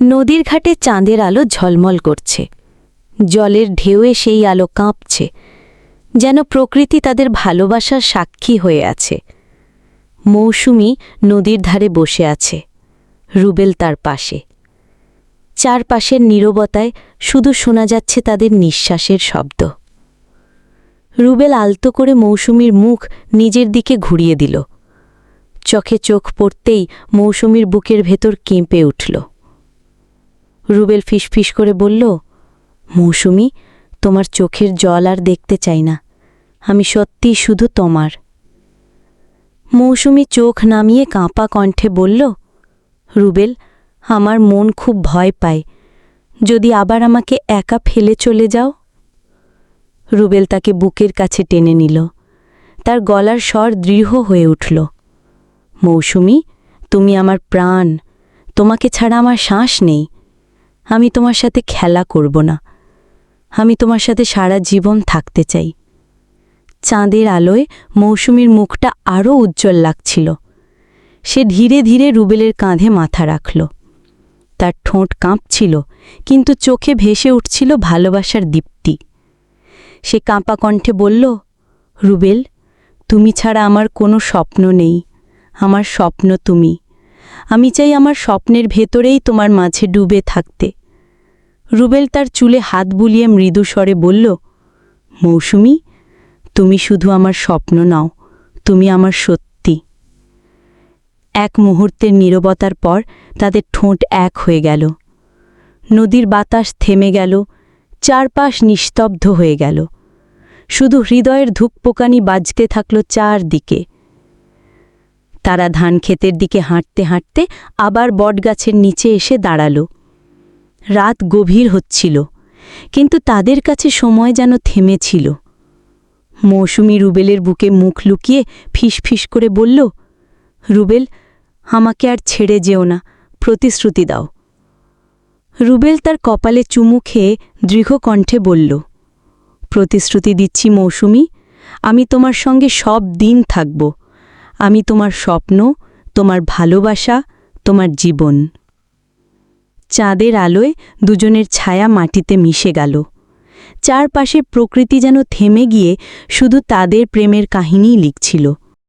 নদীর ঘাটে চাঁদের আলো ঝলমল করছে। জলের ঢেউয়ে সেই আলো কাঁপছে, যেন প্রকৃতি তাদের ভালোবাসার সাক্ষী হয়ে আছে। মৌসুমি নদীর ধারে বসে আছে, রুবেল তার পাশে। চারপাশের নীরবতায় শুধু শোনা যাচ্ছে তাদের নিঃশ্বাসের শব্দ। রুবেল আলতো করে মৌসুমীর মুখ নিজের দিকে ঘুরিয়ে দিল। চোখে চোখ পড়তেই মৌসুমীর বুকের ভেতর কেঁপে উঠল। রুবেল ফিসফিস করে বলল, মৌসুমি, তোমার চোখের জল আর দেখতে চাই না। আমি সত্যিই শুধু তোমার। মৌসুমি চোখ নামিয়ে কাঁপা কণ্ঠে বলল, রুবেল, আমার মন খুব ভয় পায়। যদি আবার আমাকে একা ফেলে চলে যাও? রুবেল তাকে বুকের কাছে টেনে নিল। তার গলার স্বর দৃঢ় হয়ে উঠল, মৌসুমি, তুমি আমার প্রাণ। তোমাকে ছাড়া আমার শ্বাস নেই। আমি তোমার সাথে খেলা করব না। আমি তোমার সাথে সারা জীবন থাকতে চাই। চাঁদের আলোয় মৌসুমীর মুখটা আরও উজ্জ্বল লাগছিল। সে ধীরে ধীরে রুবেলের কাঁধে মাথা রাখল। তার ঠোঁট কাঁপছিল, কিন্তু চোখে ভেসে উঠছিল ভালোবাসার দীপ্তি। সে কাঁপা কণ্ঠে বলল, রুবেল, তুমি ছাড়া আমার কোনো স্বপ্ন নেই। আমার স্বপ্ন তুমি। আমি চাই আমার স্বপ্নের ভেতরেই তোমার মাঝে ডুবে থাকতে। রুবেল তার চুলে হাত বুলিয়ে মৃদু স্বরে বলল, মৌসুমি, তুমি শুধু আমার স্বপ্ন নাও, তুমি আমার সত্যি। এক মুহূর্তের নীরবতার পর তাদের ঠোঁট এক হয়ে গেল। নদীর বাতাস থেমে গেল, চারপাশ নিস্তব্ধ হয়ে গেল। শুধু হৃদয়ের ধূপপোকানি বাজতে থাকল চারদিকে। তারা ধান ক্ষেতের দিকে হাঁটতে হাঁটতে আবার বটগাছের নিচে এসে দাঁড়াল। রাত গভীর হচ্ছিল, কিন্তু তাদের কাছে সময় যেন থেমেছিল। মৌসুমি রুবেলের বুকে মুখ লুকিয়ে ফিসফিস করে বলল, রুবেল, আমাকে আর ছেড়ে যেও না, প্রতিশ্রুতি দাও। রুবেল তার কপালে চুমু খেয়ে দৃঢ় কণ্ঠে বলল, প্রতিশ্রুতি দিচ্ছি মৌসুমি, আমি তোমার সঙ্গে সব দিন থাকব। আমি তোমার স্বপ্ন, তোমার ভালোবাসা, তোমার জীবন। চাঁদের আলোয় দুজনের ছায়া মাটিতে মিশে গেল। চারপাশে প্রকৃতি যেন থেমে গিয়ে শুধু তাদের প্রেমের কাহিনীই লিখছিল।